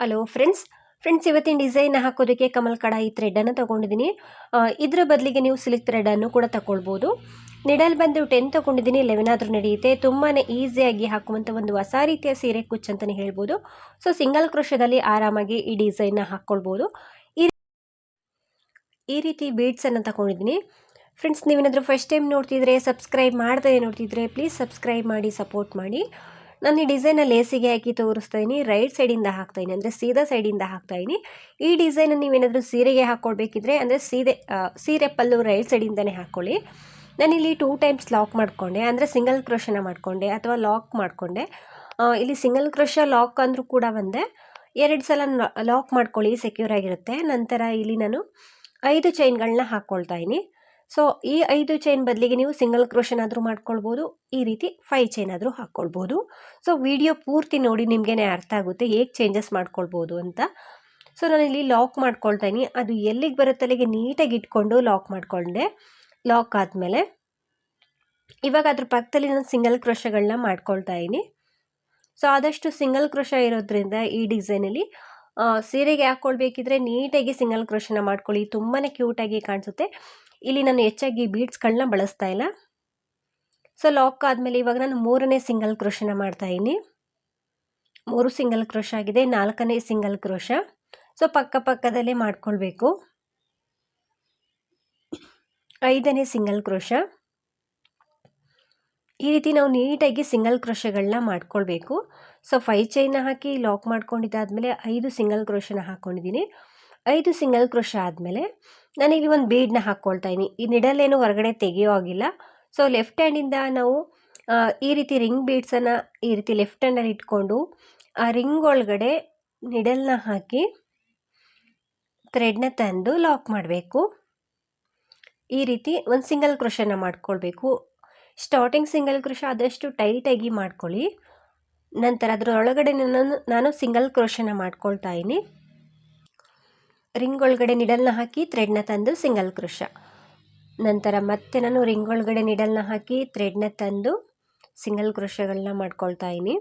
Hello friends friends ಇವತ್ತಿನ design ಹಾಕೋದಕ್ಕೆ ಕಮಲ್ ಕಡಾಯಿ ಥ್ರೆಡನ್ನು ತೊಗೊಂಡಿದ್ದೀನಿ. ಇದರ ಬದಲಿಗೆ ನೀವು ಸಿಲ್ಕ್ ಥ್ರೆಡನ್ನು ಕೂಡ ತಗೊಳ್ಬೋದು ನಿಡಲ್ ಬಂದು ಟೆನ್ ತೊಗೊಂಡಿದ್ದೀನಿ. ಲೆವೆನ್ ಆದರೂ ನಡೆಯುತ್ತೆ. ತುಂಬಾ ಈಸಿಯಾಗಿ ಹಾಕುವಂಥ ಒಂದು ಹೊಸ ರೀತಿಯ ಸೀರೆ ಕುಚ್ ಅಂತಲೇ ಹೇಳ್ಬೋದು. ಸೊ ಸಿಂಗಲ್ ಕ್ರೋಶದಲ್ಲಿ ಆರಾಮಾಗಿ ಈ ಡಿಸೈನ್ನ ಹಾಕ್ಕೊಳ್ಬೋದು ಈ ಈ ರೀತಿ ಬೀಡ್ಸನ್ನು ತಗೊಂಡಿದ್ದೀನಿ. ಫ್ರೆಂಡ್ಸ್ ನೀವೇನಾದರೂ ಫಸ್ಟ್ ಟೈಮ್ ನೋಡ್ತಿದ್ರೆ ಸಬ್ಸ್ಕ್ರೈಬ್ ಮಾಡ್ದೇ ನೋಡ್ತಿದ್ರೆ ಪ್ಲೀಸ್ ಸಬ್ಸ್ಕ್ರೈಬ್ ಮಾಡಿ ಸಪೋರ್ಟ್ ಮಾಡಿ. ನಾನು ಈ ಡಿಸೈನ ಲೇಸಿಗೆ ಹಾಕಿ ತೋರಿಸ್ತಾ ಇದ್ದೀನಿ ರೈಟ್ ಸೈಡಿಂದ ಇದ್ದೀನಿ ಅಂದರೆ ಸೀದಾ ಸೈಡಿಂದ ಹಾಕ್ತಾ ಇದ್ದೀನಿ ಈ ಡಿಸೈನ್ ನೀವೇನಾದರೂ ಸೀರೆಗೆ ಹಾಕ್ಕೊಳ್ಬೇಕಿದ್ರೆ ಅಂದರೆ ಸೀರೆ ಸೀರೆ ಪಲ್ಲು ರೈಟ್ ಸೈಡಿಂದನೇ ಹಾಕ್ಕೊಳ್ಳಿ ನಾನಿಲ್ಲಿ ಟೂ ಟೈಮ್ಸ್ ಲಾಕ್ ಮಾಡಿಕೊಂಡೆ, ಅಂದರೆ ಸಿಂಗಲ್ ಕ್ರೋಶನ ಮಾಡಿಕೊಂಡೆ, ಅಥವಾ ಲಾಕ್ ಮಾಡಿಕೊಂಡೆ. ಇಲ್ಲಿ ಸಿಂಗಲ್ ಕ್ರೋಶ ಲಾಕ್ ಅಂದರೂ ಕೂಡ ಒಂದೇ. ಎರಡು ಸಲ ಲಾಕ್ ಮಾಡ್ಕೊಳ್ಳಿ ಸೆಕ್ಯೂರ್ ಆಗಿರುತ್ತೆ. ನಂತರ ಇಲ್ಲಿ ನಾನು ಐದು ಚೈನ್ಗಳನ್ನ ಹಾಕ್ಕೊಳ್ತಾ ಇದ್ದೀನಿ ಸೊ ಈ ಐದು ಚೈನ್ ಬದಲಿಗೆ ನೀವು ಸಿಂಗಲ್ ಕ್ರೋಷನ್ ಆದರೂ ಮಾಡ್ಕೊಳ್ಬೋದು. ಈ ರೀತಿ ಫೈವ್ ಚೈನ್ ಆದರೂ ಹಾಕ್ಕೊಳ್ಬೋದು ಸೊ ವಿಡಿಯೋ ಪೂರ್ತಿ ನೋಡಿ ನಿಮಗೇನೆ ಅರ್ಥ ಆಗುತ್ತೆ ಹೇಗೆ ಚೇಂಜಸ್ ಮಾಡ್ಕೊಳ್ಬೋದು ಅಂತ. ಸೊ ಇಲ್ಲಿ ಲಾಕ್ ಮಾಡ್ಕೊಳ್ತಾ ಅದು ಎಲ್ಲಿಗೆ ಬರುತ್ತೆ ಅಲ್ಲಿಗೆ ನೀಟಾಗಿ ಇಟ್ಕೊಂಡು ಲಾಕ್ ಮಾಡಿಕೊಂಡೆ. ಲಾಕ್ ಆದಮೇಲೆ ಇವಾಗ ಅದ್ರ ಪಕ್ಕದಲ್ಲಿ ನಾನು ಸಿಂಗಲ್ ಕ್ರೋಶಗಳನ್ನ ಮಾಡ್ಕೊಳ್ತಾ ಇದ್ದೀನಿ ಸೊ ಆದಷ್ಟು ಸಿಂಗಲ್ ಕ್ರೋಶ ಇರೋದ್ರಿಂದ ಈ ಡಿಸೈನಲ್ಲಿ ಸೀರೆಗೆ ಹಾಕ್ಕೊಳ್ಬೇಕಿದ್ರೆ ನೀಟಾಗಿ ಸಿಂಗಲ್ ಕ್ರೋಶನ ಮಾಡ್ಕೊಳ್ಳಿ. ತುಂಬಾ ಕ್ಯೂಟಾಗಿ ಕಾಣಿಸುತ್ತೆ. ಇಲ್ಲಿ ನಾನು ಹೆಚ್ಚಾಗಿ ಬೀಡ್ಸ್ಗಳನ್ನ ಬಳಸ್ತಾ ಇಲ್ಲ. ಸೊ ಲಾಕ್ ಆದಮೇಲೆ ಇವಾಗ ನಾನು ಮೂರನೇ ಸಿಂಗಲ್ ಕ್ರೋಶನ ಮಾಡ್ತಾ ಇದ್ದೀನಿ. ಮೂರು ಸಿಂಗಲ್ ಕ್ರೋಶ ಆಗಿದೆ, ನಾಲ್ಕನೇ ಸಿಂಗಲ್ ಕ್ರೋಶ ಸೊ ಪಕ್ಕ ಪಕ್ಕದಲ್ಲೇ ಮಾಡ್ಕೊಳ್ಬೇಕು. ಐದನೇ ಸಿಂಗಲ್ ಕ್ರೋಶ ಈ ರೀತಿ ನಾವು ನೀಟಾಗಿ ಸಿಂಗಲ್ ಕ್ರೋಶಗಳನ್ನ ಮಾಡ್ಕೊಳ್ಬೇಕು. ಸೊ ಫೈ ಚೈನ ಹಾಕಿ ಲಾಕ್ ಮಾಡ್ಕೊಂಡಿದ್ದಾದಮೇಲೆ ಐದು ಸಿಂಗಲ್ ಕ್ರೋಶನ ಹಾಕ್ಕೊಂಡಿದ್ದೀನಿ ಐದು ಸಿಂಗಲ್ ಕ್ರೋಶ ಆದಮೇಲೆ ನಾನಿಲ್ಲಿ ಒಂದು ಬೀಡನ್ನ ಹಾಕ್ಕೊಳ್ತಾ ಇದ್ದೀನಿ. ಈ ನಿಡಲ್ಲೇನು ಹೊರಗಡೆ ತೆಗೆಯೋ ಆಗಿಲ್ಲ ಸೊ ಲೆಫ್ಟ್ ಹ್ಯಾಂಡಿಂದ ನಾವು ಈ ರೀತಿ ರಿಂಗ್ ಬೀಡ್ಸನ್ನು ಈ ರೀತಿ ಲೆಫ್ಟ್ ಹ್ಯಾಂಡಲ್ಲಿ ಇಟ್ಕೊಂಡು, ಆ ರಿಂಗ್ ಒಳಗಡೆ ನಿಡಲ್ನ ಹಾಕಿ ಥ್ರೆಡ್ನ ತಂದು ಲಾಕ್ ಮಾಡಬೇಕು. ಈ ರೀತಿ ಒಂದು ಸಿಂಗಲ್ ಕ್ರೋಶನ ಮಾಡ್ಕೊಳ್ಬೇಕು. ಸ್ಟಾರ್ಟಿಂಗ್ ಸಿಂಗಲ್ ಕ್ರೋಶ ಆದಷ್ಟು ಟೈಟಾಗಿ ಮಾಡ್ಕೊಳ್ಳಿ. ನಂತರ ಅದರೊಳಗಡೆ ನಾನು ನಾನು ಸಿಂಗಲ್ ಕ್ರೋಶನ ಮಾಡ್ಕೊಳ್ತಾ ಇದ್ದೀನಿ. ರಿಂಗ್ ಒಳಗಡೆ ನಿಡಲ್ನ ಹಾಕಿ ಥ್ರೆಡ್ನ ತಂದು ಸಿಂಗಲ್ ಕ್ರೋಶ ನಂತರ ಮತ್ತೆ ನಾನು ರಿಂಗ್ ಒಳಗಡೆ ನಿಡಲ್ನ ಹಾಕಿ ಥ್ರೆಡ್ನ ತಂದು ಸಿಂಗಲ್ ಕ್ರೋಶಗಳನ್ನ ಮಾಡ್ಕೊಳ್ತಾ ಇದ್ದೀನಿ.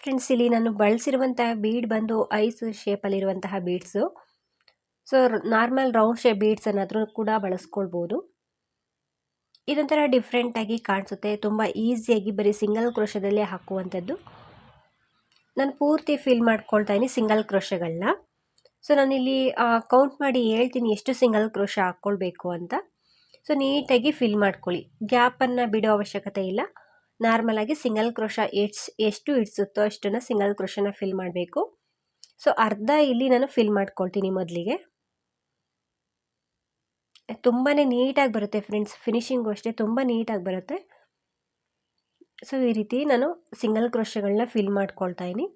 ಫ್ರೆಂಡ್ಸ್ ಇಲ್ಲಿ ನಾನು ಬಳಸಿರುವಂತಹ ಬೀಡ್ ಬಂದು ice ಶೇಪಲ್ಲಿರುವಂತಹ beads so normal round shape beads ಅನ್ನಾದರೂ ಕೂಡ ಬಳಸ್ಕೊಳ್ಬೋದು. ಇದೊಂಥರ ಡಿಫ್ರೆಂಟಾಗಿ ಕಾಣಿಸುತ್ತೆ. ತುಂಬ ಈಸಿಯಾಗಿ ಬರೀ ಸಿಂಗಲ್ ಕ್ರೋಶದಲ್ಲೇ ಹಾಕುವಂಥದ್ದು. ನಾನು ಪೂರ್ತಿ ಫಿಲ್ ಮಾಡ್ಕೊಳ್ತಾ ಇದ್ದೀನಿ ಸಿಂಗಲ್ ಕ್ರೋಶಗಳನ್ನ ಸೊ ನಾನಿಲ್ಲಿ ಕೌಂಟ್ ಮಾಡಿ ಹೇಳ್ತೀನಿ ಎಷ್ಟು ಸಿಂಗಲ್ ಕ್ರೋಶ ಹಾಕ್ಕೊಳ್ಬೇಕು ಅಂತ. ಸೊ ನೀಟಾಗಿ ಫಿಲ್ ಮಾಡ್ಕೊಳ್ಳಿ. ಗ್ಯಾಪನ್ನು ಬಿಡೋ ಅವಶ್ಯಕತೆ ಇಲ್ಲ. ನಾರ್ಮಲಾಗಿ ಸಿಂಗಲ್ ಕ್ರೋಶ ಎಷ್ಟು ಎಷ್ಟು ಇಡ್ಸುತ್ತೋ ಅಷ್ಟನ್ನು ಸಿಂಗಲ್ ಕ್ರೋಶನ ಫಿಲ್ ಮಾಡಬೇಕು. ಸೊ ಅರ್ಧ ಇಲ್ಲಿ ನಾನು ಫಿಲ್ ಮಾಡ್ಕೊಳ್ತೀನಿ ಮೊದಲಿಗೆ. ತುಂಬಾ ನೀಟಾಗಿ ಬರುತ್ತೆ ಫ್ರೆಂಡ್ಸ್ ಫಿನಿಷಿಂಗು ಅಷ್ಟೇ ತುಂಬ ನೀಟಾಗಿ ಬರುತ್ತೆ. ಸೊ ಈ ರೀತಿ ನಾನು ಸಿಂಗಲ್ ಕ್ರೋಶಗಳನ್ನ ಫಿಲ್ ಮಾಡ್ಕೊಳ್ತಾ ಇದ್ದೀನಿ.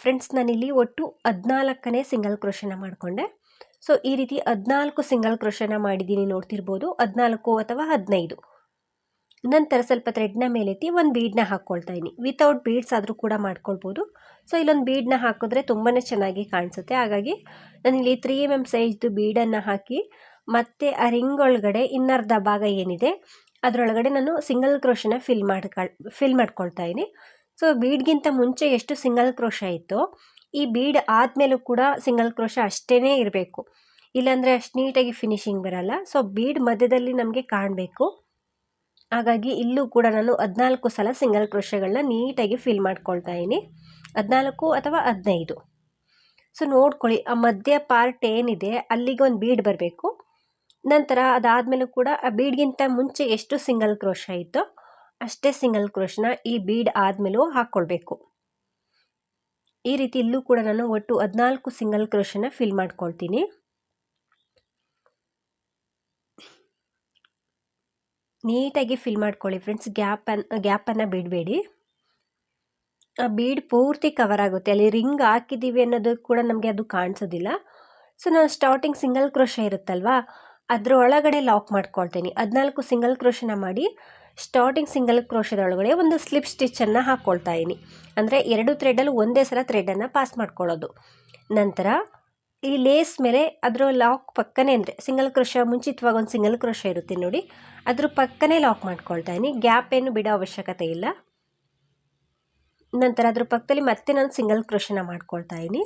ಫ್ರೆಂಡ್ಸ್ ನಾನಿಲ್ಲಿ ಒಟ್ಟು ಹದಿನಾಲ್ಕನೇ ಸಿಂಗಲ್ ಕ್ರೋಶನ ಮಾಡಿಕೊಂಡೆ. ಸೊ ಈ ರೀತಿ ಹದಿನಾಲ್ಕು ಸಿಂಗಲ್ ಕ್ರೋಶನ ಮಾಡಿದ್ದೀನಿ ನೋಡ್ತಿರ್ಬೋದು, ಹದಿನಾಲ್ಕು ಅಥವಾ ಹದಿನೈದು. ನಂತರ ಸ್ವಲ್ಪ ಥ್ರೆಡ್ನ ಮೇಲೆತ್ತಿ ಒಂದು ಬೀಡ್ನ ಹಾಕ್ಕೊಳ್ತಾ ಇದ್ದೀನಿ. ವಿತೌಟ್ ಬೀಡ್ಸ್ ಆದರೂ ಕೂಡ ಮಾಡ್ಕೊಳ್ಬೋದು. ಸೊ ಇಲ್ಲೊಂದು ಬೀಡ್ನ ಹಾಕಿದ್ರೆ ತುಂಬಾ ಚೆನ್ನಾಗಿ ಕಾಣಿಸುತ್ತೆ. ಹಾಗಾಗಿ ನಾನಿಲ್ಲಿ ತ್ರೀ ಎಂ ಎಂ ಸೈಜ್ದು ಬೀಡನ್ನು ಹಾಕಿ ಮತ್ತು ಆ ರಿಂಗ್ ಒಳಗಡೆ ಇನ್ನರ್ಧ ಭಾಗ ಏನಿದೆ, ಅದರೊಳಗಡೆ ನಾನು ಸಿಂಗಲ್ ಕ್ರೋಶನ ಫಿಲ್ ಮಾಡ್ಕೊಳ್ ಫಿಲ್ ಮಾಡ್ಕೊಳ್ತಾ ಇದ್ದೀನಿ. ಸೊ ಬೀಡ್ಗಿಂತ ಮುಂಚೆ ಎಷ್ಟು ಸಿಂಗಲ್ ಕ್ರೋಶ ಇತ್ತು ಈ ಬೀಡ್ ಆದಮೇಲೂ ಕೂಡ ಸಿಂಗಲ್ ಕ್ರೋಶ ಅಷ್ಟೇ ಇರಬೇಕು. ಇಲ್ಲಾಂದರೆ ಅಷ್ಟು ನೀಟಾಗಿ ಫಿನಿಶಿಂಗ್ ಬರಲ್ಲ. ಸೊ ಬೀಡ್ ಮಧ್ಯದಲ್ಲಿ ನಮಗೆ ಕಾಣಬೇಕು. ಹಾಗಾಗಿ ಇಲ್ಲೂ ಕೂಡ ನಾನು ಹದಿನಾಲ್ಕು ಸಲ ಸಿಂಗಲ್ ಕ್ರೋಶಗಳನ್ನ ನೀಟಾಗಿ ಫಿಲ್ ಮಾಡ್ಕೊಳ್ತಾ ಇದ್ದೀನಿ. ಹದಿನಾಲ್ಕು ಅಥವಾ ಹದಿನೈದು. ಸೊ ನೋಡ್ಕೊಳ್ಳಿ. ಆ ಮಧ್ಯ ಪಾರ್ಟ್ ಏನಿದೆ, ಅಲ್ಲಿಗೆ ಒಂದು ಬೀಡ್ ಬರಬೇಕು. ನಂತರ ಅದಾದಮೇಲೂ ಕೂಡ ಆ ಬೀಡ್ಗಿಂತ ಮುಂಚೆ ಎಷ್ಟು ಸಿಂಗಲ್ ಕ್ರೋಶ ಇತ್ತೋ ಅಷ್ಟೇ ಸಿಂಗಲ್ ಕ್ರೋಶನ ಈ ಬೀಡ್ ಆದಮೇಲೂ ಹಾಕ್ಕೊಳ್ಬೇಕು. ಈ ರೀತಿ ಇಲ್ಲೂ ಕೂಡ ನಾನು ಒಟ್ಟು ಹದಿನಾಲ್ಕು ಸಿಂಗಲ್ ಕ್ರೋಶನ ಫಿಲ್ ಮಾಡ್ಕೊಳ್ತೀನಿ. ನೀಟಾಗಿ ಫಿಲ್ ಮಾಡ್ಕೊಳ್ಳಿ ಫ್ರೆಂಡ್ಸ್, ಗ್ಯಾಪ್ ಅನ್, ಗ್ಯಾಪನ್ನು ಬಿಡಬೇಡಿ. ಆ ಬೀಡ್ ಪೂರ್ತಿ ಕವರ್ ಆಗುತ್ತೆ. ಅಲ್ಲಿ ರಿಂಗ್ ಹಾಕಿದ್ದೀವಿ ಅನ್ನೋದು ಕೂಡ ನಮಗೆ ಅದು ಕಾಣಿಸೋದಿಲ್ಲ. ಸೊ, ನಾನು ಸ್ಟಾರ್ಟಿಂಗ್ ಸಿಂಗಲ್ ಕ್ರೋಶ ಇರುತ್ತಲ್ವಾ ಅದರ ಒಳಗಡೆ ಲಾಕ್ ಮಾಡ್ಕೊಳ್ತೀನಿ. ಹದಿನಾಲ್ಕು ಸಿಂಗಲ್ ಕ್ರೋಶನ ಮಾಡಿ ಸ್ಟಾರ್ಟಿಂಗ್ ಸಿಂಗಲ್ ಕ್ರೋಶದೊಳಗಡೆ ಒಂದು ಸ್ಲಿಪ್ ಸ್ಟಿಚ್ಚನ್ನು ಹಾಕ್ಕೊಳ್ತಾ ಇದ್ದೀನಿ. ಅಂದರೆ ಎರಡು ಥ್ರೆಡಲ್ಲಿ ಒಂದೇ ಸಲ ಥ್ರೆಡನ್ನು ಪಾಸ್ ಮಾಡ್ಕೊಳ್ಳೋದು. ನಂತರ ಈ ಲೇಸ್ ಮೇಲೆ ಅದರ ಲಾಕ್ ಪಕ್ಕನೇ ಅಂದರೆ ಸಿಂಗಲ್ ಕ್ರೋಶ ಮುಂಚಿತವಾಗಿ ಒಂದು ಸಿಂಗಲ್ ಕ್ರೋಶ ಇರುತ್ತೆ ನೋಡಿ, ಅದ್ರ ಪಕ್ಕನೇ ಲಾಕ್ ಮಾಡ್ಕೊಳ್ತಾ ಇದ್ದೀನಿ. ಗ್ಯಾಪ್ ಏನು ಬಿಡೋ ಅವಶ್ಯಕತೆ ಇಲ್ಲ. ನಂತರ ಅದ್ರ ಪಕ್ಕದಲ್ಲಿ ಮತ್ತೆ ನಾನು ಸಿಂಗಲ್ ಕ್ರೋಶನ ಮಾಡ್ಕೊಳ್ತಾ ಇದ್ದೀನಿ.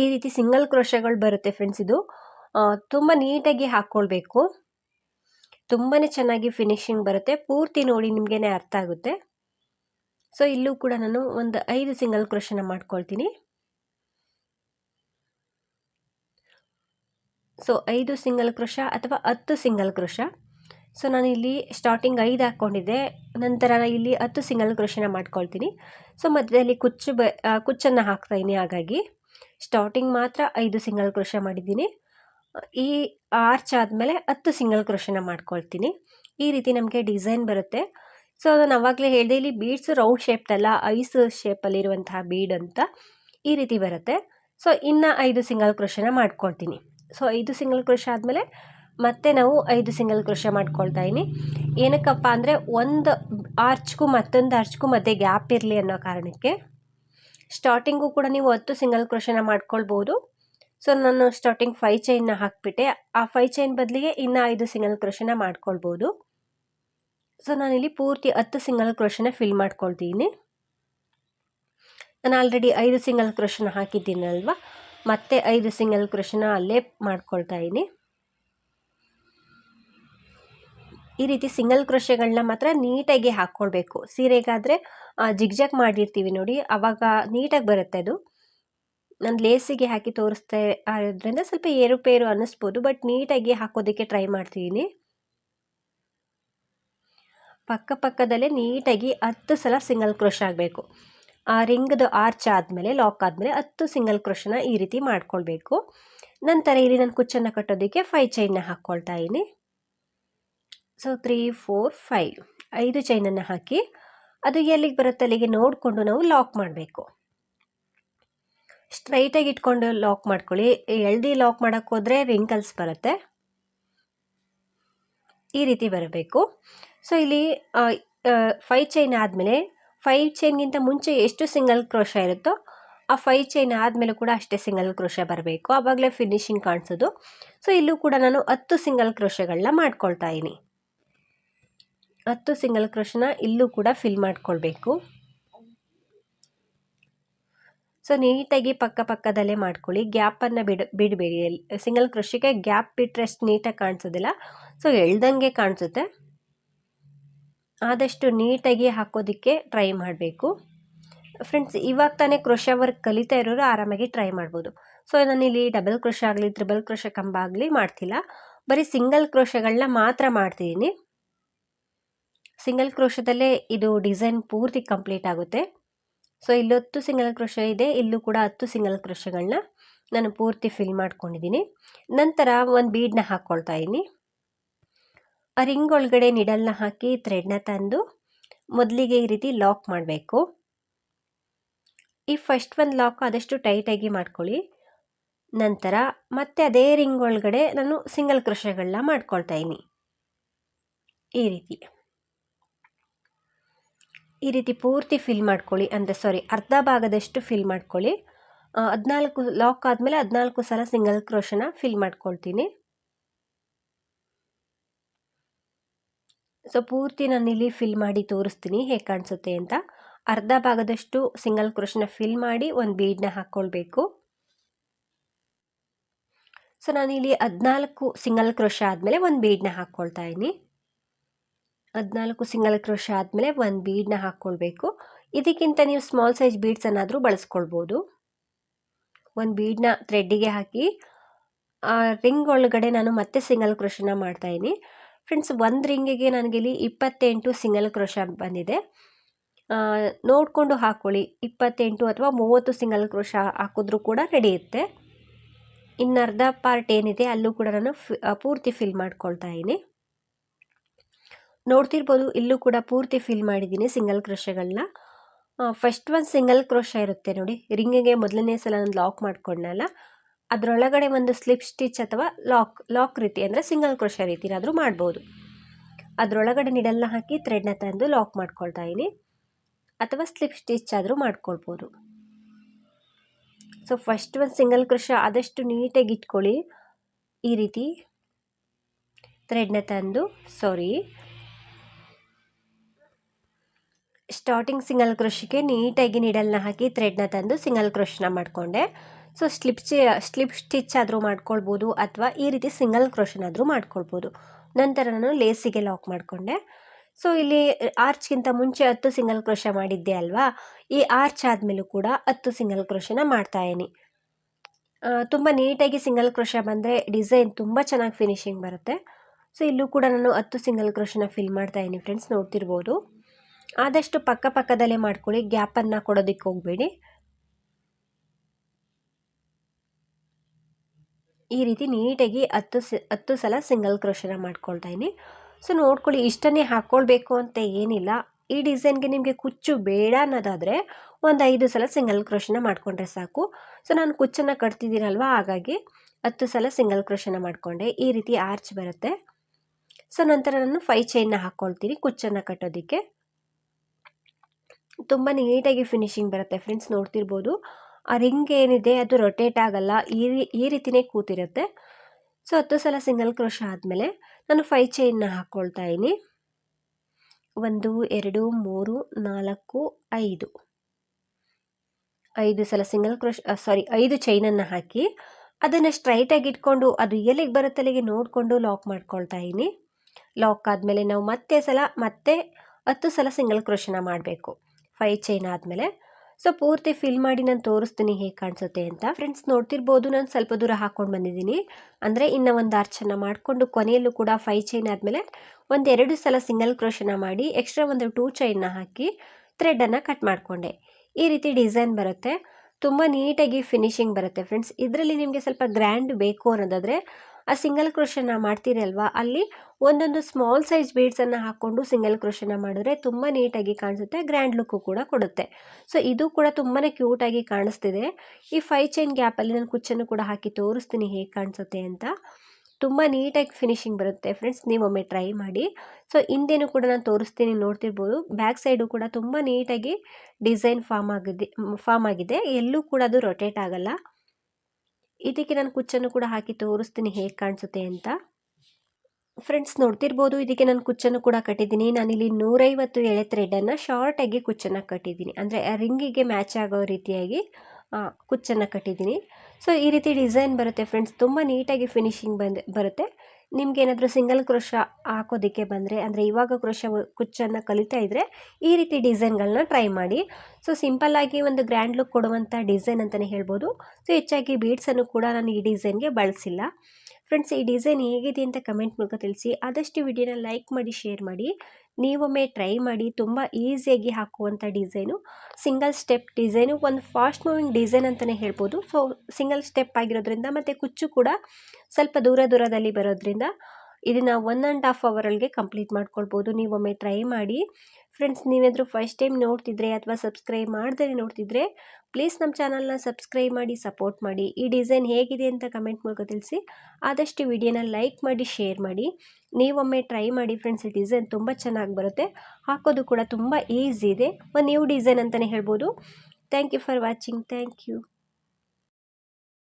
ಈ ರೀತಿ ಸಿಂಗಲ್ ಕ್ರೋಶಗಳು ಬರುತ್ತೆ ಫ್ರೆಂಡ್ಸ್ ಇದು. ತುಂಬ ನೀಟಾಗಿ ಹಾಕ್ಕೊಳ್ಬೇಕು ತುಂಬಾ ಚೆನ್ನಾಗಿ ಫಿನಿಶಿಂಗ್ ಬರುತ್ತೆ. ಪೂರ್ತಿ ನೋಡಿ ನಿಮಗೇನೆ ಅರ್ಥ ಆಗುತ್ತೆ. ಸೊ ಇಲ್ಲೂ ಕೂಡ ನಾನು ಒಂದು ಐದು ಸಿಂಗಲ್ ಕ್ರೋಶನ ಮಾಡ್ಕೊಳ್ತೀನಿ. ಸೊ ಐದು ಸಿಂಗಲ್ ಕ್ರೋಶ ಅಥವಾ ಹತ್ತು ಸಿಂಗಲ್ ಕ್ರೋಶ ಸೊ ನಾನು ಇಲ್ಲಿ ಸ್ಟಾರ್ಟಿಂಗ್ ಐದು ಹಾಕ್ಕೊಂಡಿದ್ದೆ ನಂತರ ಇಲ್ಲಿ ಹತ್ತು ಸಿಂಗಲ್ ಕ್ರೋಶನ ಮಾಡ್ಕೊಳ್ತೀನಿ. ಸೊ ಮಧ್ಯದಲ್ಲಿ ಕುಚ್ಚು ಬ ಕುಚ್ಚನ್ನು ಹಾಕ್ತಾಯಿನಿ ಹಾಗಾಗಿ. ಸ್ಟಾರ್ಟಿಂಗ್ ಮಾತ್ರ ಐದು ಸಿಂಗಲ್ ಕ್ರೋಶ ಮಾಡಿದ್ದೀನಿ. ಈ ಆರ್ಚ್ ಆದಮೇಲೆ ಹತ್ತು ಸಿಂಗಲ್ ಕ್ರೋಶನ ಮಾಡ್ಕೊಳ್ತೀನಿ. ಈ ರೀತಿ ನಮಗೆ ಡಿಸೈನ್ ಬರುತ್ತೆ. ಸೊ ನಾನು ಅವಾಗಲೇ ಹೇಳಿದೆ, ಇಲ್ಲಿ ಬೀಡ್ಸ್ ರೌಂಡ್ ಶೇಪ್ದಲ್ಲ ಐಸ್ ಶೇಪಲ್ಲಿರುವಂತಹ ಬೀಡ್ ಅಂತ ಈ ರೀತಿ ಬರುತ್ತೆ. ಸೊ ಇನ್ನು ಐದು ಸಿಂಗಲ್ ಕ್ರೋಶನ ಮಾಡ್ಕೊಳ್ತೀನಿ. ಸೊ ಐದು ಸಿಂಗಲ್ ಕ್ರೋಶ ಆದಮೇಲೆ ಮತ್ತೆ ನಾವು ಐದು ಸಿಂಗಲ್ ಕ್ರೋಶ ಮಾಡ್ಕೊಳ್ತಾ ಇದ್ದೀನಿ ಏನಕ್ಕಪ್ಪ ಅಂದರೆ ಒಂದು ಆರ್ಚ್ಗೂ ಮತ್ತೊಂದು ಆರ್ಚ್ಗೂ ಮಧ್ಯೆ ಗ್ಯಾಪ್ ಇರಲಿ ಅನ್ನೋ ಕಾರಣಕ್ಕೆ ಸ್ಟಾರ್ಟಿಂಗು ಕೂಡ ನೀವು ಹತ್ತು ಸಿಂಗಲ್ ಕ್ರೋಶನ ಮಾಡ್ಕೊಳ್ಬೋದು. ಸೊ ನಾನು ಸ್ಟಾರ್ಟಿಂಗ್ ಫೈ ಚೈನ್ನ ಹಾಕಿಬಿಟ್ಟೆ. ಆ ಫೈ ಚೈನ್ ಬದಲಿಗೆ ಇನ್ನು ಐದು ಸಿಂಗಲ್ ಕ್ರೋಶನ ಮಾಡ್ಕೊಳ್ಬೋದು. ಸೊ ನಾನಿಲ್ಲಿ ಪೂರ್ತಿ ಹತ್ತು ಸಿಂಗಲ್ ಕ್ರೋಶನ ಫಿಲ್ ಮಾಡ್ಕೊಳ್ತೀನಿ. ನಾನು ಆಲ್ರೆಡಿ ಐದು ಸಿಂಗಲ್ ಕ್ರೋಶನ ಹಾಕಿದ್ದೀನಲ್ವ? ಮತ್ತೆ ಐದು ಸಿಂಗಲ್ ಕ್ರೋಶನ ಅಲ್ಲೇ ಮಾಡ್ಕೊಳ್ತಾ ಇದ್ದೀನಿ. ಈ ರೀತಿ ಸಿಂಗಲ್ ಕ್ರೋಶೆಗಳನ್ನ ಮಾತ್ರ ನೀಟಾಗಿ ಹಾಕ್ಕೊಳ್ಬೇಕು. ಸೀರೆಗಾದರೆ ಜಿಗ್ಜಾಗ್ ಮಾಡಿರ್ತೀವಿ ನೋಡಿ ಆವಾಗ ನೀಟಾಗಿ ಬರುತ್ತೆ ಅದು. ನಾನು ಲೇಸಿಗೆ ಹಾಕಿ ತೋರಿಸ್ತಾ ಇರೋದ್ರಿಂದ ಸ್ವಲ್ಪ ಏರುಪೇರು ಅನ್ನಿಸ್ಬೋದು, ಬಟ್ ನೀಟಾಗಿ ಹಾಕೋದಕ್ಕೆ ಟ್ರೈ ಮಾಡ್ತಿದ್ದೀನಿ ಪಕ್ಕ ಪಕ್ಕದಲ್ಲೇ ನೀಟಾಗಿ ಹತ್ತು ಸಲ ಸಿಂಗಲ್ ಕ್ರೋಶ್ ಆಗಬೇಕು. ಆ ರಿಂಗ್ದು ಆರ್ಚ್ ಆದಮೇಲೆ, ಲಾಕ್ ಆದಮೇಲೆ ಹತ್ತು ಸಿಂಗಲ್ ಕ್ರೋಶನ ಈ ರೀತಿ ಮಾಡ್ಕೊಳ್ಬೇಕು. ನಂತರ ಇಲ್ಲಿ ನಾನು ಕುಚ್ಚನ್ನು ಕಟ್ಟೋದಕ್ಕೆ ಫೈ ಚೈನ್ನ ಹಾಕ್ಕೊಳ್ತಾ ಇದ್ದೀನಿ. ಸೊ ತ್ರೀ ಫೋರ್ ಫೈವ್ ಐದು ಚೈನನ್ನು ಹಾಕಿ, ಅದು ಎಲ್ಲಿಗೆ ಬರುತ್ತೆ ಅಲ್ಲಿಗೆ ನೋಡಿಕೊಂಡು ನಾವು ಲಾಕ್ ಮಾಡಬೇಕು. ಸ್ಟ್ರೈಟಾಗಿ ಇಟ್ಕೊಂಡು ಲಾಕ್ ಮಾಡ್ಕೊಳ್ಳಿ. ಎಳ್ದಿ ಲಾಕ್ ಮಾಡೋಕ್ಕೆ ಹೋದರೆ ರಿಂಕಲ್ಸ್ ಬರುತ್ತೆ. ಈ ರೀತಿ ಬರಬೇಕು. ಸೊ ಇಲ್ಲಿ ಫೈ ಚೈನ್ ಆದಮೇಲೆ ಫೈವ್ ಚೈನ್ಗಿಂತ ಮುಂಚೆ ಎಷ್ಟು ಸಿಂಗಲ್ ಕ್ರೋಶ ಇರುತ್ತೋ, ಆ ಫೈವ್ ಚೈನ್ ಆದಮೇಲೆ ಕೂಡ ಅಷ್ಟೇ ಸಿಂಗಲ್ ಕ್ರೋಶ ಬರಬೇಕು. ಆವಾಗಲೇ ಫಿನಿಶಿಂಗ್ ಕಾಣಿಸೋದು. ಸೊ ಇಲ್ಲೂ ಕೂಡ ನಾನು ಹತ್ತು ಸಿಂಗಲ್ ಕ್ರೋಶಗಳನ್ನ ಮಾಡ್ಕೊಳ್ತಾ ಇದ್ದೀನಿ. ಹತ್ತು ಸಿಂಗಲ್ ಕ್ರೋಶನ ಇಲ್ಲೂ ಕೂಡ ಫಿಲ್ ಮಾಡ್ಕೊಳ್ಬೇಕು. ಸೊ ನೀಟಾಗಿ ಪಕ್ಕ ಪಕ್ಕದಲ್ಲೇ ಮಾಡ್ಕೊಳ್ಳಿ. ಗ್ಯಾಪನ್ನು ಬಿಡು, ಬಿಡಬೇಡಿ. ಸಿಂಗಲ್ ಕ್ರೋಶಿಗೆ ಗ್ಯಾಪ್ ಬಿಟ್ಟರೆ ಅಷ್ಟು ನೀಟಾಗಿ ಕಾಣಿಸೋದಿಲ್ಲ. ಸೊ ಎಳ್ದಂಗೆ ಕಾಣಿಸುತ್ತೆ. ಆದಷ್ಟು ನೀಟಾಗಿ ಹಾಕೋದಕ್ಕೆ ಟ್ರೈ ಮಾಡಬೇಕು. ಫ್ರೆಂಡ್ಸ್ ಇವಾಗ ತಾನೇ ಕ್ರೋಶ ವರ್ಕ್ ಕಲಿತಾ ಇರೋರು ಆರಾಮಾಗಿ ಟ್ರೈ ಮಾಡ್ಬೋದು. ಸೊ ನಾನಿಲ್ಲಿ ಡಬಲ್ ಕ್ರೋಶ ಆಗಲಿ ತ್ರಿಬಲ್ ಕ್ರೋಶ ಕಂಬ ಆಗಲಿ ಮಾಡ್ತಿಲ್ಲ. ಬರೀ ಸಿಂಗಲ್ ಕ್ರೋಶಗಳನ್ನ ಮಾತ್ರ ಮಾಡ್ತಿದ್ದೀನಿ. ಸಿಂಗಲ್ ಕ್ರೋಶದಲ್ಲೇ ಇದು ಡಿಸೈನ್ ಪೂರ್ತಿ ಕಂಪ್ಲೀಟ್ ಆಗುತ್ತೆ. ಸೊ ಇಲ್ಲಿ ಹತ್ತು ಸಿಂಗಲ್ ಕ್ರೋಶ ಇದೆ, ಇಲ್ಲೂ ಕೂಡ ಹತ್ತು ಸಿಂಗಲ್ ಕ್ರೋಶಗಳನ್ನ ನಾನು ಪೂರ್ತಿ ಫಿಲ್ ಮಾಡ್ಕೊಂಡಿದ್ದೀನಿ. ನಂತರ ಒಂದು ಬೀಡನ್ನ ಹಾಕ್ಕೊಳ್ತಾ ಇದ್ದೀನಿ. ಆ ರಿಂಗ್ ಒಳಗಡೆ ನಿಡಲ್ನ ಹಾಕಿ ಥ್ರೆಡ್ನ ತಂದು ಮೊದಲಿಗೆ ಈ ರೀತಿ ಲಾಕ್ ಮಾಡಬೇಕು. ಈ ಫಸ್ಟ್ ಒಂದು ಲಾಕ್ ಆದಷ್ಟು ಟೈಟಾಗಿ ಮಾಡ್ಕೊಳ್ಳಿ. ನಂತರ ಮತ್ತೆ ಅದೇ ರಿಂಗ್ ಒಳಗಡೆ ನಾನು ಸಿಂಗಲ್ ಕ್ರೋಶಗಳನ್ನ ಮಾಡ್ಕೊಳ್ತಾ ಇದ್ದೀನಿ. ಈ ರೀತಿ. ಈ ರೀತಿ ಪೂರ್ತಿ ಫಿಲ್ ಮಾಡ್ಕೊಳ್ಳಿ. ಅಂದರೆ ಸಾರಿ ಅರ್ಧ ಭಾಗದಷ್ಟು ಫಿಲ್ ಮಾಡ್ಕೊಳ್ಳಿ. ಹದಿನಾಲ್ಕು ಲಾಕ್ ಆದಮೇಲೆ ಹದಿನಾಲ್ಕು ಸಲ ಸಿಂಗಲ್ ಕ್ರೋಶನ ಫಿಲ್ ಮಾಡ್ಕೊಳ್ತೀನಿ. ಸೊ ಪೂರ್ತಿ ನಾನು ಇಲ್ಲಿ ಫಿಲ್ ಮಾಡಿ ತೋರಿಸ್ತೀನಿ, ಹೇಗೆ ಕಾಣಿಸುತ್ತೆ ಅಂತ. ಅರ್ಧ ಭಾಗದಷ್ಟು ಸಿಂಗಲ್ ಕ್ರೋಶನ ಫಿಲ್ ಮಾಡಿ ಒಂದು ಬೀಡನ್ನ ಹಾಕ್ಕೊಳ್ಬೇಕು ಸೊ ನಾನಿಲ್ಲಿ ಹದಿನಾಲ್ಕು ಸಿಂಗಲ್ ಕ್ರೋಶ ಆದಮೇಲೆ ಒಂದು ಬೀಡನ್ನ ಹಾಕ್ಕೊಳ್ತಾ ಇದ್ದೀನಿ. ಹದಿನಾಲ್ಕು ಸಿಂಗಲ್ ಕ್ರೋಶ ಆದಮೇಲೆ ಒಂದು ಬೀಡನ್ನ ಹಾಕ್ಕೊಳ್ಬೇಕು. ಇದಕ್ಕಿಂತ ನೀವು ಸ್ಮಾಲ್ ಸೈಜ್ ಬೀಡ್ಸ್ ಅನ್ನಾದರೂ ಬಳಸ್ಕೊಳ್ಬೋದು. ಒಂದು ಬೀಡನ್ನ ಥ್ರೆಡ್ಡಿಗೆ ಹಾಕಿ ರಿಂಗ್ ಒಳಗಡೆ ನಾನು ಮತ್ತೆ ಸಿಂಗಲ್ ಕ್ರೋಶನ ಮಾಡ್ತಾಯಿದ್ದೀನಿ ಫ್ರೆಂಡ್ಸ್ ಒಂದು ರಿಂಗಿಗೆ ನನಗಿಲ್ಲಿ ಇಪ್ಪತ್ತೆಂಟು ಸಿಂಗಲ್ ಕ್ರೋಶ ಬಂದಿದೆ. ನೋಡಿಕೊಂಡು ಹಾಕ್ಕೊಳ್ಳಿ ಇಪ್ಪತ್ತೆಂಟು ಅಥವಾ ಮೂವತ್ತು ಸಿಂಗಲ್ ಕ್ರೋಶ ಹಾಕಿದ್ರೂ ಕೂಡ ನಡೆಯುತ್ತೆ. ಇನ್ನರ್ಧ ಪಾರ್ಟ್ ಏನಿದೆ, ಅಲ್ಲೂ ಕೂಡ ನಾನು ಪೂರ್ತಿ ಫಿಲ್ ಮಾಡ್ಕೊಳ್ತಾ ಇದ್ದೀನಿ ನೋಡ್ತಿರ್ಬೋದು, ಇಲ್ಲೂ ಕೂಡ ಪೂರ್ತಿ ಫಿಲ್ ಮಾಡಿದ್ದೀನಿ ಸಿಂಗಲ್ ಕ್ರೋಶಗಳನ್ನ ಫಸ್ಟ್ ಒಂದು ಸಿಂಗಲ್ ಕ್ರೋಶ ಇರುತ್ತೆ ನೋಡಿ. ರಿಂಗಿಗೆ ಮೊದಲನೇ ಸಲ ನಾನು ಲಾಕ್ ಮಾಡ್ಕೊಂಡಲ್ಲ ಅದರೊಳಗಡೆ ಒಂದು ಸ್ಲಿಪ್ ಸ್ಟಿಚ್ ಅಥವಾ ಲಾಕ್ ಲಾಕ್ ರೀತಿ ಅಂದರೆ ಸಿಂಗಲ್ ಕ್ರೋಶ ರೀತಿ ಏನಾದರೂ ಮಾಡ್ಬೋದು. ಅದರೊಳಗಡೆ ನಿಡಲ್ನ ಹಾಕಿ ಥ್ರೆಡ್ನ ತಂದು ಲಾಕ್ ಮಾಡ್ಕೊಳ್ತಾ ಇದ್ದೀನಿ ಅಥವಾ ಸ್ಲಿಪ್ ಸ್ಟಿಚ್ ಆದರೂ ಮಾಡ್ಕೊಳ್ಬೋದು. ಸೊ ಫಸ್ಟ್ ಒಂದು ಸಿಂಗಲ್ ಕ್ರೋಶ ಆದಷ್ಟು ನೀಟಾಗಿ ಇಟ್ಕೊಳ್ಳಿ. ಈ ರೀತಿ ಥ್ರೆಡ್ನ ತಂದು ಸಾರಿ ಸ್ಟಾರ್ಟಿಂಗ್ ಸಿಂಗಲ್ ಕ್ರೋಶಿಗೆ ನೀಟಾಗಿ ನೀಡಲ್ನ ಹಾಕಿ ಥ್ರೆಡ್ನ ತಂದು ಸಿಂಗಲ್ ಕ್ರೋಶನ ಮಾಡಿಕೊಂಡೆ. ಸೊ ಸ್ಲಿಪ್ ಸ್ಲಿಪ್ ಸ್ಟಿಚ್ ಆದರೂ ಮಾಡ್ಕೊಳ್ಬೋದು ಅಥವಾ ಈ ರೀತಿ ಸಿಂಗಲ್ ಕ್ರೋಶನಾದರೂ ಮಾಡ್ಕೊಳ್ಬೋದು. ನಂತರ ನಾನು ಲೇಸಿಗೆ ಲಾಕ್ ಮಾಡಿಕೊಂಡೆ. ಸೊ ಇಲ್ಲಿ ಆರ್ಚ್ಗಿಂತ ಮುಂಚೆ ಹತ್ತು ಸಿಂಗಲ್ ಕ್ರೋಶ ಮಾಡಿದ್ದೆ ಅಲ್ವಾ? ಈ ಆರ್ಚ್ ಆದಮೇಲೂ ಕೂಡ ಹತ್ತು ಸಿಂಗಲ್ ಕ್ರೋಶನ ಮಾಡ್ತಾಯಿನಿ ತುಂಬ ನೀಟಾಗಿ ಸಿಂಗಲ್ ಕ್ರೋಶ ಬಂದರೆ ಡಿಸೈನ್ ತುಂಬ ಚೆನ್ನಾಗಿ ಫಿನಿಶಿಂಗ್ ಬರುತ್ತೆ. ಸೊ ಇಲ್ಲೂ ಕೂಡ ನಾನು ಹತ್ತು ಸಿಂಗಲ್ ಕ್ರೋಶನ ಫಿಲ್ ಮಾಡ್ತಾ ಇದ್ದೀನಿ ಫ್ರೆಂಡ್ಸ್ ನೋಡ್ತಿರ್ಬೋದು. ಆದಷ್ಟು ಪಕ್ಕ ಪಕ್ಕದಲ್ಲೇ ಮಾಡ್ಕೊಳ್ಳಿ, ಗ್ಯಾಪನ್ನು ಕೊಡೋದಕ್ಕೆ ಹೋಗಬೇಡಿ. ಈ ರೀತಿ ನೀಟಾಗಿ ಹತ್ತು ಸ, ಹತ್ತು ಸಲ ಸಿಂಗಲ್ ಕ್ರೋಶನ ಮಾಡ್ಕೊಳ್ತಾ ಇದ್ದೀನಿ. ಸೊ, ನೋಡ್ಕೊಳ್ಳಿ, ಇಷ್ಟನ್ನೇ ಹಾಕ್ಕೊಳ್ಬೇಕು ಅಂತ ಏನಿಲ್ಲ. ಈ ಡಿಸೈನ್ಗೆ ನಿಮಗೆ ಕುಚ್ಚು ಬೇಡ ಅನ್ನೋದಾದರೆ ಒಂದು ಐದು ಸಲ ಸಿಂಗಲ್ ಕ್ರೋಶನ ಮಾಡಿಕೊಂಡ್ರೆ ಸಾಕು. ಸೊ, ನಾನು ಕುಚ್ಚನ್ನು ಕಟ್ತಿದ್ದೀನಲ್ವ, ಹಾಗಾಗಿ ಹತ್ತು ಸಲ ಸಿಂಗಲ್ ಕ್ರೋಶನ ಮಾಡಿಕೊಂಡೆ. ಈ ರೀತಿ ಆರ್ಚ್ ಬರುತ್ತೆ. ಸೊ, ನಂತರ ನಾನು ಫೈ ಚೈನ್ನ ಹಾಕ್ಕೊಳ್ತೀನಿ ಕುಚ್ಚನ್ನು ಕಟ್ಟೋದಕ್ಕೆ. ತುಂಬ ನೀಟಾಗಿ ಫಿನಿಶಿಂಗ್ ಬರುತ್ತೆ. ಫ್ರೆಂಡ್ಸ್ ನೋಡ್ತಿರ್ಬೋದು. ಆ ರಿಂಗ್ ಏನಿದೆ, ಅದು ರೊಟೇಟ್ ಆಗಲ್ಲ. ಈ ಈ ರೀತಿಯೇ ಕೂತಿರುತ್ತೆ. ಸೊ ಹತ್ತು ಸಲ ಸಿಂಗಲ್ ಕ್ರೋಶ ಆದಮೇಲೆ ನಾನು ಫೈವ್ ಚೈನ್ನ ಹಾಕ್ಕೊಳ್ತಾ ಇದ್ದೀನಿ. ಒಂದು, ಎರಡು, ಮೂರು, ನಾಲ್ಕು, ಐದು. ಐದು ಸಲ ಸಿಂಗಲ್ ಕ್ರೋಶ್ ಸಾರಿ ಐದು ಚೈನನ್ನು ಹಾಕಿ ಅದನ್ನು ಸ್ಟ್ರೈಟಾಗಿ ಇಟ್ಕೊಂಡು ಅದು ಎಲ್ಲಿಗೆ ಬರುತ್ತೆ ಅಲ್ಲಿಗೆ ನೋಡಿಕೊಂಡು ಲಾಕ್ ಮಾಡ್ಕೊಳ್ತಾ ಇದ್ದೀನಿ. ಲಾಕ್ ಆದಮೇಲೆ ನಾವು ಮತ್ತೆ ಸಲ, ಮತ್ತೆ ಹತ್ತು ಸಲ ಸಿಂಗಲ್ ಕ್ರೋಶನ ಮಾಡಬೇಕು. ಫೈ ಚೈನ್ ಆದಮೇಲೆ. ಸೊ ಪೂರ್ತಿ ಫಿಲ್ ಮಾಡಿ ನಾನು ತೋರಿಸ್ತೀನಿ ಹೇಗೆ ಕಾಣಿಸುತ್ತೆ ಅಂತ. ಫ್ರೆಂಡ್ಸ್ ನೋಡ್ತಿರ್ಬೋದು ನಾನು ಸ್ವಲ್ಪ ದೂರ ಹಾಕ್ಕೊಂಡು ಬಂದಿದ್ದೀನಿ. ಅಂದರೆ ಇನ್ನು ಒಂದು ಆರ್ಚನ್ನು ಮಾಡಿಕೊಂಡು ಕೊನೆಯಲ್ಲೂ ಕೂಡ ಫೈ ಚೈನ್ ಆದಮೇಲೆ ಒಂದೆರಡು ಸಲ ಸಿಂಗಲ್ ಕ್ರೋಶನ ಮಾಡಿ ಎಕ್ಸ್ಟ್ರಾ ಒಂದು ಟೂ ಚೈನ್ನ ಹಾಕಿ ಥ್ರೆಡನ್ನು ಕಟ್ ಮಾಡಿಕೊಂಡೆ. ಈ ರೀತಿ ಡಿಸೈನ್ ಬರುತ್ತೆ. ತುಂಬ ನೀಟಾಗಿ ಫಿನಿಶಿಂಗ್ ಬರುತ್ತೆ. ಫ್ರೆಂಡ್ಸ್ ಇದರಲ್ಲಿ ನಿಮಗೆ ಸ್ವಲ್ಪ ಗ್ರ್ಯಾಂಡ್ ಬೇಕು ಅನ್ನೋದಾದರೆ ಆ ಸಿಂಗಲ್ ಕ್ರೋಷನ ಮಾಡ್ತೀರಲ್ವಾ? ಅಲ್ಲಿ ಒಂದೊಂದು ಸ್ಮಾಲ್ ಸೈಜ್ ಬೀಡ್ಸನ್ನು ಹಾಕ್ಕೊಂಡು ಸಿಂಗಲ್ ಕ್ರೋಷನ ಮಾಡಿದ್ರೆ ತುಂಬ ನೀಟಾಗಿ ಕಾಣಿಸುತ್ತೆ ಗ್ರ್ಯಾಂಡ್ ಲುಕ್ಕು ಕೂಡ ಕೊಡುತ್ತೆ. ಸೊ ಇದು ಕೂಡ ತುಂಬಾ ಕ್ಯೂಟಾಗಿ ಕಾಣಿಸ್ತಿದೆ. ಈ ಫೈ ಚೈನ್ ಗ್ಯಾಪಲ್ಲಿ ನಾನು ಕುಚ್ಚನ್ನು ಕೂಡ ಹಾಕಿ ತೋರಿಸ್ತೀನಿ ಹೇಗೆ ಕಾಣಿಸುತ್ತೆ ಅಂತ. ತುಂಬ ನೀಟಾಗಿ ಫಿನಿಶಿಂಗ್ ಬರುತ್ತೆ ಫ್ರೆಂಡ್ಸ್ ನೀವೊಮ್ಮೆ ಟ್ರೈ ಮಾಡಿ. ಸೊ ಹಿಂದೆನೂ ಕೂಡ ನಾನು ತೋರಿಸ್ತೀನಿ, ನೋಡ್ತಿರ್ಬೋದು. ಬ್ಯಾಕ್ ಸೈಡು ಕೂಡ ತುಂಬ ನೀಟಾಗಿ ಡಿಸೈನ್ ಫಾರ್ಮ್ ಆಗಿದೆ ಫಾರ್ಮ್ ಆಗಿದೆ. ಎಲ್ಲೂ ಕೂಡ ಅದು ರೊಟೇಟ್ ಆಗಲ್ಲ. ಇದಕ್ಕೆ ನಾನು ಕುಚ್ಚನ್ನು ಕೂಡ ಹಾಕಿ ತೋರಿಸ್ತೀನಿ ಹೇಗೆ ಕಾಣಿಸುತ್ತೆ ಅಂತ. ಫ್ರೆಂಡ್ಸ್ ನೋಡ್ತಿರ್ಬೋದು, ಇದಕ್ಕೆ ನಾನು ಕುಚ್ಚನ್ನು ಕೂಡ ಕಟ್ಟಿದ್ದೀನಿ. ನಾನಿಲ್ಲಿ ನೂರೈವತ್ತು ಎಳೆ ಥ್ರೆಡನ್ನು ಶಾರ್ಟಾಗಿ ಕುಚ್ಚನ್ನು ಕಟ್ಟಿದ್ದೀನಿ. ಅಂದರೆ ರಿಂಗಿಗೆ ಮ್ಯಾಚ್ ಆಗೋ ರೀತಿಯಾಗಿ ಕುಚ್ಚನ್ನು ಕಟ್ಟಿದ್ದೀನಿ. ಸೊ ಈ ರೀತಿ ಡಿಸೈನ್ ಬರುತ್ತೆ ಫ್ರೆಂಡ್ಸ್ ತುಂಬ ನೀಟಾಗಿ ಫಿನಿಶಿಂಗ್ ಬಂದು, ಬರುತ್ತೆ. ನಿಮ್ಗೆ ಏನಾದರೂ ಸಿಂಗಲ್ ಕ್ರೋಶ ಹಾಕೋದಕ್ಕೆ ಬಂದರೆ, ಅಂದರೆ ಇವಾಗ ಕ್ರೋಶ ಕುಚ್ಚನ್ನು ಕಲಿತಾ ಇದ್ದರೆ ಈ ರೀತಿ ಡಿಸೈನ್ಗಳನ್ನ ಟ್ರೈ ಮಾಡಿ. ಸೊ ಸಿಂಪಲ್ಲಾಗಿ ಒಂದು ಗ್ರ್ಯಾಂಡ್ ಲುಕ್ ಕೊಡುವಂಥ ಡಿಸೈನ್ ಅಂತಲೇ ಹೇಳ್ಬೋದು. ಸೊ ಹೆಚ್ಚಾಗಿ ಬೀಡ್ಸನ್ನು ಕೂಡ ನಾನು ಈ ಡಿಸೈನ್ಗೆ ಬಳಸಿಲ್ಲ. ಫ್ರೆಂಡ್ಸ್ ಈ ಡಿಸೈನ್ ಹೇಗಿದೆ ಅಂತ ಕಮೆಂಟ್ ಮೂಲಕ ತಿಳಿಸಿ. ಆದಷ್ಟು ವಿಡಿಯೋನ ಲೈಕ್ ಮಾಡಿ ಶೇರ್ ಮಾಡಿ. ನೀವೊಮ್ಮೆ ಟ್ರೈ ಮಾಡಿ ತುಂಬ ಈಸಿಯಾಗಿ ಹಾಕುವಂಥ ಡಿಸೈನು ಸಿಂಗಲ್ ಸ್ಟೆಪ್ ಡಿಸೈನು ಒಂದು ಫಾಸ್ಟ್ ಮೂವಿಂಗ್ ಡಿಸೈನ್ ಅಂತಲೇ ಹೇಳ್ಬೋದು. ಸೊ ಸಿಂಗಲ್ ಸ್ಟೆಪ್ ಆಗಿರೋದ್ರಿಂದ ಮತ್ತು ಕುಚ್ಚು ಕೂಡ ಸ್ವಲ್ಪ ದೂರ ದೂರದಲ್ಲಿ ಬರೋದ್ರಿಂದ ಇದನ್ನು ಒನ್ ಆ್ಯಂಡ್ ಹಾಫ್ ಅವರಲ್ಲಿಗೆ ಕಂಪ್ಲೀಟ್ ಮಾಡ್ಕೊಳ್ಬೋದು. ನೀವೊಮ್ಮೆ ಟ್ರೈ ಮಾಡಿ. ಫ್ರೆಂಡ್ಸ್ ನೀವೇನಾದರೂ ಫಸ್ಟ್ ಟೈಮ್ ನೋಡ್ತಿದ್ರೆ ಅಥವಾ ಸಬ್ಸ್ಕ್ರೈಬ್ ಮಾಡದೇ ನೋಡ್ತಿದ್ರೆ ಪ್ಲೀಸ್ ನಮ್ಮ ಚಾನಲ್ನ ಸಬ್ಸ್ಕ್ರೈಬ್ ಮಾಡಿ ಸಪೋರ್ಟ್ ಮಾಡಿ. ಈ ಡಿಸೈನ್ ಹೇಗಿದೆ ಅಂತ ಕಮೆಂಟ್ ಮೂಲಕ ತಿಳಿಸಿ. ಆದಷ್ಟು ವಿಡಿಯೋನ ಲೈಕ್ ಮಾಡಿ ಶೇರ್ ಮಾಡಿ. ನೀವೊಮ್ಮೆ ಟ್ರೈ ಮಾಡಿ ಫ್ರೆಂಡ್ಸ್ ಈ ಡಿಸೈನ್ ತುಂಬ ಚೆನ್ನಾಗಿ ಬರುತ್ತೆ. ಹಾಕೋದು ಕೂಡ ತುಂಬ ಈಸಿ ಇದೆ. ಒಂದು ನ್ಯೂ ಡಿಸೈನ್ ಅಂತಲೇ ಹೇಳ್ಬೋದು. Thank you for watching thank you